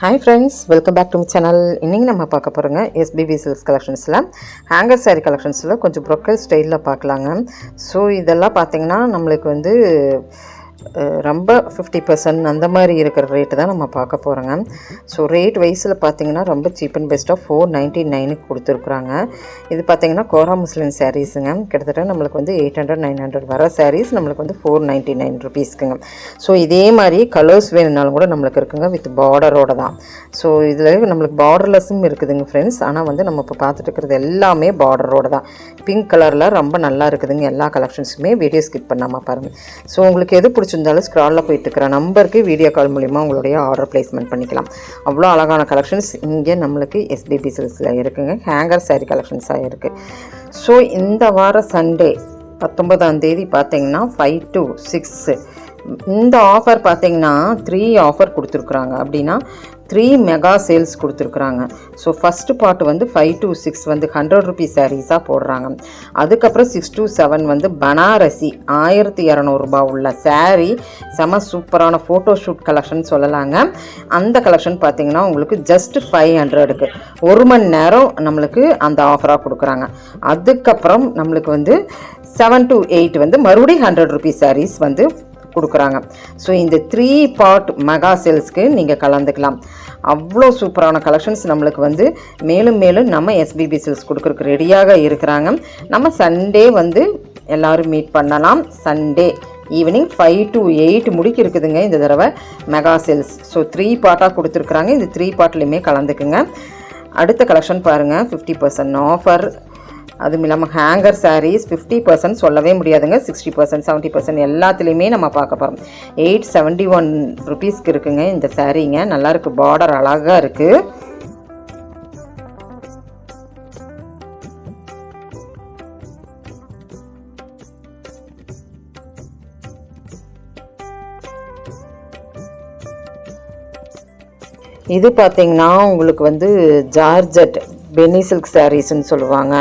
Hi friends welcome back to channel இன்றைக்கி நம்ம பார்க்க போகிறோங்க எஸ்பிபி சில்க்ஸ் கலெக்ஷன்ஸில் ஹேங்கர் சாரீ கலெக்ஷன்ஸில் கொஞ்சம் ப்ரொக்கல் ஸ்டைலில் பார்க்கலாங்க. ஸோ இதெல்லாம் பார்த்தீங்கன்னா நம்மளுக்கு வந்து ரொம்ப ஃபிஃப்டி பர்சன்ட் அந்த மாதிரி இருக்கிற ரேட்டு தான் நம்ம பார்க்க போகிறோங்க ஸோ ரேட் வைஸில் பார்த்தீங்கன்னா ரொம்ப சீப் அண்ட் பெஸ்ட்டாக ஃபோர் நைன்ட்டி நைனுக்கு கொடுத்துருக்குறாங்க. இது பார்த்தீங்கன்னா கோரா முஸ்லிம் சாரீஸுங்க கிட்டத்தட்ட நம்மளுக்கு வந்து எயிட் ஹண்ட்ரட் நைன் ஹண்ட்ரட் வர சாரீஸ் நம்மளுக்கு வந்து ஃபோர் நைன்ட்டி நைன் ருபீஸ்க்குங்க ஸோ இதே மாதிரி கலர்ஸ் வேணும்னாலும் கூட நம்மளுக்கு இருக்குங்க வித் பார்டரோட தான். ஸோ இதில் நம்மளுக்கு பார்டர்லெஸ்ஸும் இருக்குதுங்க ஃப்ரெண்ட்ஸ் ஆனால் வந்து நம்ம இப்போ பார்த்துட்டு இருக்கிறது எல்லாமே பார்டரோட தான். பிங்க் கலரில் ரொம்ப நல்லா இருக்குதுங்க. எல்லா கலெக்ஷன்ஸுமே வீடியோ ஸ்கிப் பண்ணாமல் பாருங்கள் ஸோ உங்களுக்கு எது பிடிச்சிருந்தாலும் ஸ்க்ராலில் போயிட்டு இருக்கிற நம்பருக்கு வீடியோ கால் மூலிமா உங்களுடைய ஆர்டர் பிளேஸ்மெண்ட் பண்ணிக்கலாம். அவ்வளோ அழகான கலெக்ஷன்ஸ் இங்கே நம்மளுக்கு எஸ்பிபி சில்ஸில் இருக்குங்க. ஹேங்கர் saree கலெக்ஷன்ஸாக இருக்குது ஸோ இந்த வார சண்டே பத்தொன்பதாம் தேதி பார்த்தீங்கன்னா ஃபைவ் டு சிக்ஸு இந்த ஆஃபர் பார்த்தீங்கன்னா த்ரீ ஆஃபர் கொடுத்துருக்குறாங்க. அப்படின்னா த்ரீ மெகா சேல்ஸ் கொடுத்துருக்குறாங்க. ஸோ ஃபஸ்ட்டு பார்ட் வந்து ஃபைவ் டு சிக்ஸ் வந்து ஹண்ட்ரட் ருபீஸ் சாரீஸாக போடுறாங்க. அதுக்கப்புறம் சிக்ஸ் டு செவன் வந்து பனாரசி ஆயிரத்தி இரநூறுபா உள்ள சாரீ செம சூப்பரான ஃபோட்டோ ஷூட் கலெக்ஷன் சொல்லலாங்க. அந்த கலெக்ஷன் பார்த்தீங்கன்னா உங்களுக்கு ஜஸ்ட் ஃபைவ் ஹண்ட்ரடுக்கு ஒரு மணி நேரம் நம்மளுக்கு அந்த ஆஃபராக கொடுக்குறாங்க. அதுக்கப்புறம் நம்மளுக்கு வந்து செவன் டு எயிட் வந்து மறுபடியும் ஹண்ட்ரட் ருபீஸ் சாரீஸ் வந்து கொடுக்குறாங்க. ஸோ இந்த த்ரீ பார்ட் மெகா சேல்ஸ்க்கு நீங்கள் கலந்துக்கலாம். அவ்வளோ சூப்பரான கலெக்ஷன்ஸ் நம்மளுக்கு வந்து மேலும் மேலும் நம்ம எஸ்பிபி சேல்ஸ் கொடுக்குறக்கு ரெடியாக இருக்கிறாங்க. நம்ம சண்டே வந்து எல்லோரும் மீட் பண்ணலாம். Sunday evening five to eight முடிக்கு இருக்குதுங்க இந்த தடவை மெகா சேல்ஸ் ஸோ த்ரீ பார்ட்டாக கொடுத்துருக்குறாங்க. இந்த த்ரீ பார்ட்லேயுமே கலந்துக்குங்க. அடுத்த கலெக்ஷன் பாருங்கள் ஃபிஃப்டி பர்சன்ட் ஆஃபர் அதுவும் இல்லாமல் ஹேங்கர் சாரீஸ் ஃபிஃப்டி பர்சன்ட் சொல்லவே முடியாதுங்க. சிக்ஸ்டி பர்சன்ட் செவன்ட்டி பர்சன்ட் எல்லாத்துலேயுமே நம்ம பார்க்க போகிறோம் எயிட் செவன்ட்டி ஒன் ருபீஸ்க்கு இருக்குங்க இந்த சாரீங்க நல்லாயிருக்கு பார்டர் அழகாக இருக்குது இது பார்த்தீங்கன்னா உங்களுக்கு வந்து ஜார்ஜட் பென்னி சில்க் சாரீஸ்ன்னு சொல்லுவாங்க.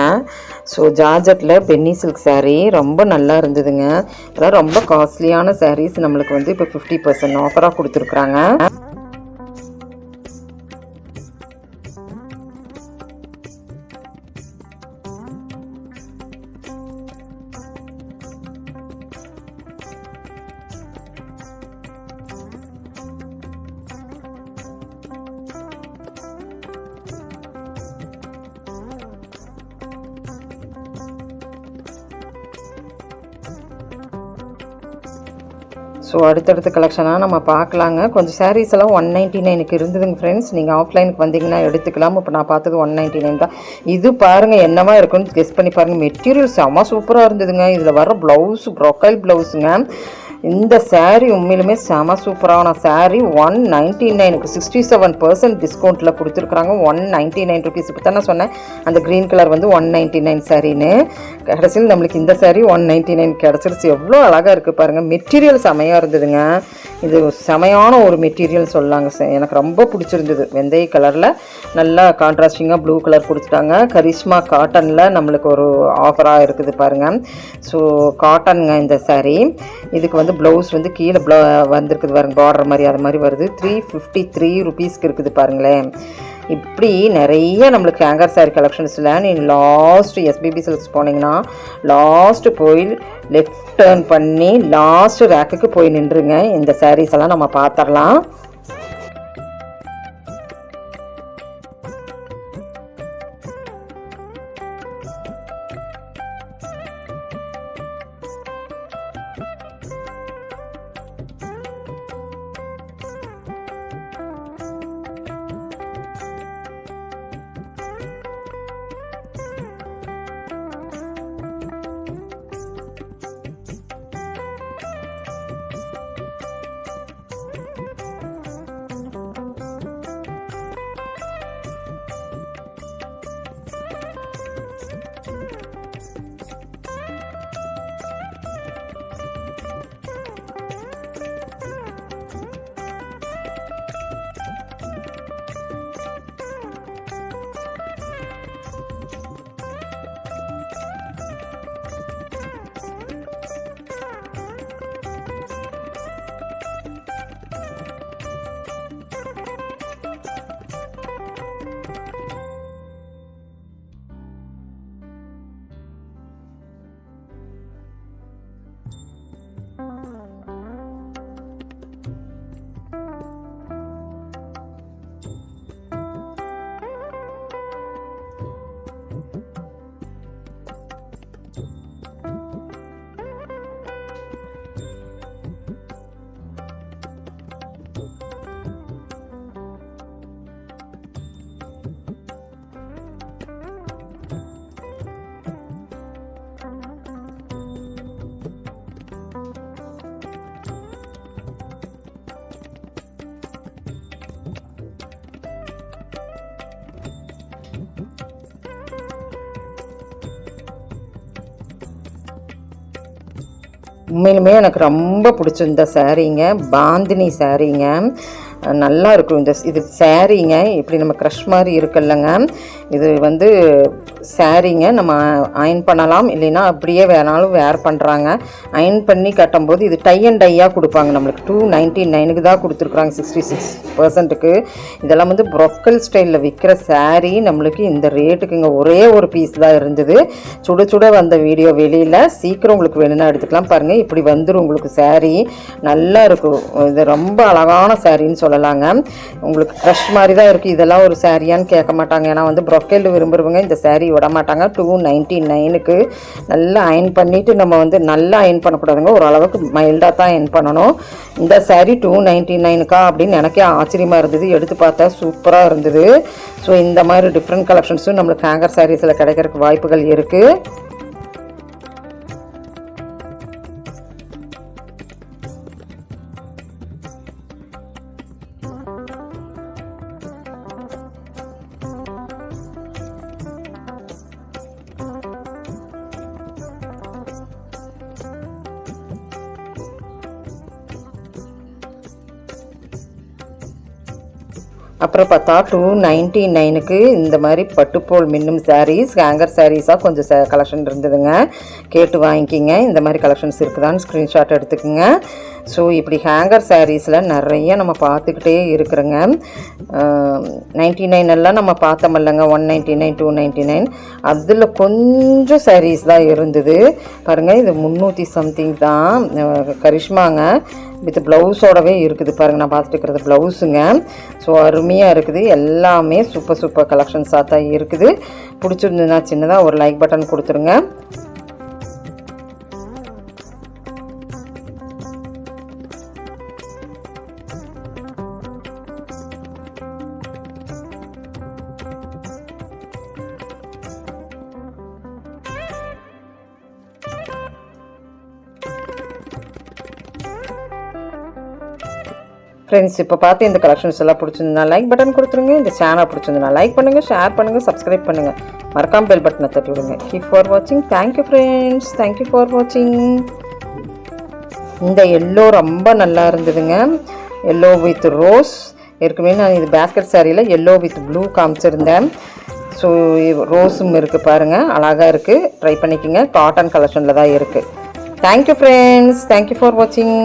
ஸோ ஜார்ஜட்டில் பென்னி சில்க் சாரீ ரொம்ப நல்லா இருந்ததுங்க. அதான் ரொம்ப காஸ்ட்லியான சாரீஸ் நம்மளுக்கு வந்து இப்போ ஃபிஃப்டி பர்சன்ட் ஆஃபராக கொடுத்துருக்குறாங்க. ஸோ அடுத்தடுத்த கலெக்ஷனாக நம்ம பார்க்கலாங்க. கொஞ்சம் சாரீஸ் எல்லாம் ஒன் நைன்ட்டி நைனுக்கு இருந்ததுங்க ஃப்ரெண்ட்ஸ் நீங்கள் ஆஃப்லைனுக்கு வந்தீங்கன்னா எடுத்துக்கலாம். இப்போ நான் பார்த்தது ஒன் நைன்ட்டி நைன் தான். இது பாருங்கள் என்னவா இருக்குன்னு கெஸ் பண்ணி பாருங்கள் மெட்டீரியல் செம்ம சூப்பராக இருந்ததுங்க. இதில் வர ப்ளவுஸ் ப்ரொக்கைல் ப்ளவுஸுங்க இந்த சாரீ உண்மையிலுமே செம சூப்பரான சாரீ ஒன் நைன்ட்டி நைனுக்கு சிக்ஸ்டி செவன் பர்சன்ட் டிஸ்கவுண்ட்டில் கொடுத்துருக்குறாங்க. ஒன் நைன்ட்டி நைன் ருபீஸ் இப்போ தான் சொன்னேன். அந்த க்ரீன் கலர் வந்து ஒன் நைன்ட்டி நைன் சாரின்னு கடைசியில் நம்மளுக்கு இந்த சாரீ ஒன் நைன்ட்டி நைன் கிடச்சிருச்சு. எவ்வளோ அழகாக இருக்குது பாருங்கள் மெட்டீரியல் செமையாக இருந்ததுங்க. இது செமையான ஒரு மெட்டீரியல் சொல்லாங்க எனக்கு ரொம்ப பிடிச்சிருந்தது. வெந்தய கலரில் நல்லா கான்ட்ராஸ்டிங்காக ப்ளூ கலர் கொடுத்துட்டாங்க. கரிஷ்மா காட்டனில் நம்மளுக்கு ஒரு ஆஃபராக இருக்குது பாருங்கள் ஸோ காட்டனுங்க இந்த சாரீ இதுக்கு வந்து ப்ளவுஸ் வந்து கீழே ப்ள வந்திருக்குது பாருங்க பார்டர் மாதிரி அது மாதிரி வருது. த்ரீ ஃபிஃப்டி த்ரீ ருபீஸ்க்கு இருக்குது பாருங்களேன். இப்படி நிறைய நம்மளுக்கு ஹேங்கர் சாரி கலெக்ஷன்ஸில் நீ லாஸ்ட்டு எஸ்பிபி சில்க்ஸ் போனீங்கன்னா லாஸ்ட்டு போய் லெஃப்ட் டேர்ன் பண்ணி லாஸ்ட் ரேக்குக்கு போய் நின்றுங்க. இந்த சாரீஸ் எல்லாம் நம்ம பார்த்துடலாம். உண்மையிலுமே எனக்கு ரொம்ப பிடிச்சிருந்த சாரீங்க பாந்தினி சாரீங்க நல்லா இருக்கும். இந்த இது சேரீங்க இப்படி நம்ம க்ரஷ் மாதிரி இருக்குல்லங்க. இது வந்து சேரீங்க நம்ம அயன் பண்ணலாம். இல்லைன்னா அப்படியே வேணாலும் வேர் பண்ணுறாங்க அயன் பண்ணி கட்டும்போது இது டை அண்ட் டையாக கொடுப்பாங்க நம்மளுக்கு. டூ நைன்ட்டி நைனுக்கு தான் கொடுத்துருக்குறாங்க சிக்ஸ்டி சிக்ஸ் பர்சன்ட்டுக்கு இதெல்லாம் வந்து ப்ரொக்கல் ஸ்டைலில் விற்கிற சேரீ நம்மளுக்கு இந்த ரேட்டுக்குங்க ஒரே ஒரு பீஸ் தான் இருந்தது. சுட சுட வந்த வீடியோ வெளியில். சீக்கிரம் உங்களுக்கு வேணும்னா எடுத்துக்கலாம் பாருங்கள் இப்படி வந்துடும் உங்களுக்கு சேரீ நல்லா இருக்கும். இது ரொம்ப அழகான சாரின்னு சொல்லலாங்க. உங்களுக்கு ஃப்ரெஷ் மாதிரி தான் இருக்குது இதெல்லாம் ஒரு சாரியான்னு கேட்க மாட்டாங்க. ஏன்னா வந்து ப்ரொக்கேல் விரும்புகிறவங்க இந்த சாரீ விட மாட்டாங்க. டூ நைன்ட்டி நைனுக்கு நல்லா அயன் பண்ணிவிட்டு நம்ம வந்து நல்லா அயன் பண்ணக்கூடாதுங்க. ஓரளவுக்கு மைல்டாக தான் அயன் பண்ணணும். இந்த சாரீ டூ நைன்ட்டி நைனுக்கா அப்படின்னு எனக்கே ஆச்சரியமாக இருந்தது. எடுத்து பார்த்தா சூப்பராக இருந்தது. ஸோ இந்த மாதிரி டிஃப்ரெண்ட் கலெக்ஷன்ஸும் நம்மளுக்கு ஹேங்கர் சாரீஸில் கிடைக்கிறதுக்கு வாய்ப்புகள் இருக்குது அப்புறம் பார்த்தா டூ நைன்ட்டி நைனுக்கு இந்த மாதிரி பட்டுப்போல் மின்னும் சாரீஸ் ஹேங்கர் சாரீஸாக கொஞ்சம் ச கலெக்ஷன் இருந்ததுங்க. கேட்டு வாங்கிக்கிங்க. இந்த மாதிரி கலெக்ஷன்ஸ் இருக்குதான்னு ஸ்க்ரீன்ஷாட் எடுத்துக்கோங்க. ஸோ இப்படி ஹேங்கர் சாரீஸில் நிறைய நம்ம பார்த்துக்கிட்டே இருக்கிறோங்க. நைன்ட்டி நைன் எல்லாம் நம்ம பார்த்தோமில்லங்க one ninety nine two ninety nine அதில் கொஞ்சம் சாரீஸ் தான் இருந்தது. பாருங்கள் இது முந்நூற்றி சம்திங் தான். கரிஷ்மாங்க வித் ப்ளவுஸோடவே இருக்குது. பாருங்கள் நான் பார்த்துட்டு இருக்கிறது ப்ளவுஸுங்க ஸோ அருமையாக இருக்குது. எல்லாமே சூப்பர் சூப்பர் கலெக்ஷன்ஸாக தான் இருக்குது. பிடிச்சிருந்ததுன்னா சின்னதாக ஒரு லைக் பட்டன் கொடுத்துருங்க. ஃப்ரெண்ட்ஸ் இப்போ பார்த்து இந்த கலெக்ஷன்ஸ் எல்லாம் பிடிச்சிருந்தா லைக் பட்டன் கொடுத்துருங்க. இந்த சேனல் பிடிச்சிருந்தா லைக் பண்ணுங்கள் ஷேர் பண்ணுங்கள் சப்ஸ்கிரைப் பண்ணுங்கள் மறக்காம பெல் பட்டனை தட்டி விடுங்க. கீப் ஃபார் வாட்சிங் தேங்க்யூ ஃப்ரெண்ட்ஸ் தேங்க்யூ ஃபார் வாட்சிங் இந்த எல்லோ ரொம்ப நல்லா இருந்ததுங்க. எல்லோ வித் ரோஸ் ஏற்கனவே நான் இது பேஸ்கெட் சாரியில் எல்லோ வித் ப்ளூ காமிச்சிருந்தேன். ஸோ ரோஸும் இருக்குது பாருங்கள் அழகாக இருக்குது ட்ரை பண்ணிக்கோங்க. காட்டன் கலெக்ஷனில் தான் இருக்குது தேங்க்யூ ஃப்ரெண்ட்ஸ் தேங்க்யூ ஃபார் வாட்சிங்